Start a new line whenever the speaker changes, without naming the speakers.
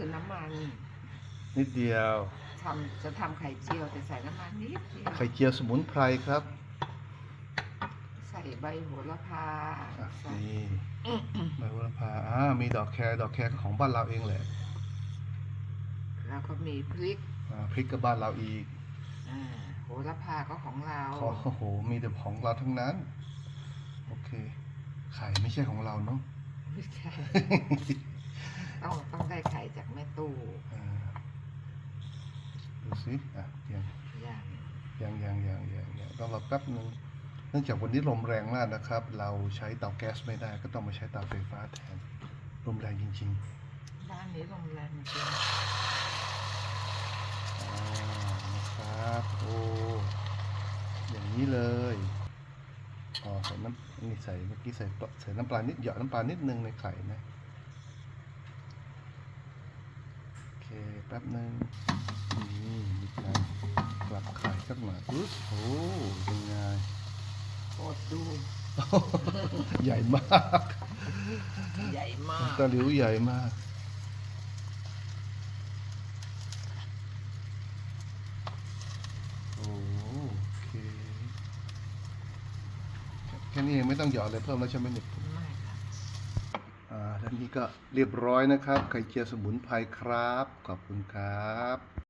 คือน้ำมัน
นิดเดียว
ทำจะทำไข่เจียวแต่ใส่น้ำมันนิดเดียว
ไข่เจียวสมุนไพรครับ
ใส่ใบโหระพา
อะ
ใส่
นี่ใบโหระพาอ่ามีดอกแครดอกแครก็ของบ้านเราเองแหละ
แล้วก็มีพริก
อ่าพริกก็บ้านเราอีก
อ่าโหระพาก็ของเรา
ขอโอ้โหมีแต่ของเราทั้งนั้น โอเคไข่ไม่ใช่ของเราเนาะ
ไม่ใช่ ต้องต้องได้ไข่จากแม่ตู้
อ่าดู สิอะยัง
อย่าง
ยังยังยังยังยังต้องรอแป๊บนึงเนื่องจากวันนี้ลมแรงมากนะครับ เราใช้เตาแก๊สไม่ได้ก็ต้องมาใช้เตาไฟฟ้าแทนลมแรงจริง
บ้านนี้โรงแรมจริง
ๆอ่านะครับโอ้อย่างนี้เลยอ๋อใส่น้ำนี่ใส่เมื่อกี้ใส่ปลาใส่น้ำปลานิดหยอดน้ำปลานิดนึงในไข่นะโอเคแป๊บนึง นี่มีการกลับไข่สักหน่อยอุ๊ยโอ้เป็นไง
โคตรดู
ใหญ่มาก
ใหญ่มาก
ตะหลิวใหญ่มาก โอเคแค่นี้เองไม่ต้องหยอดอะไรเพิ่มแล้วใช่ไหมเนี่ย
ไม่ค่ะ
อ่าแล้วนี่ก็เรียบร้อยนะครับ ไข่เจียวสมุนไพรครับ ขอบคุณครับ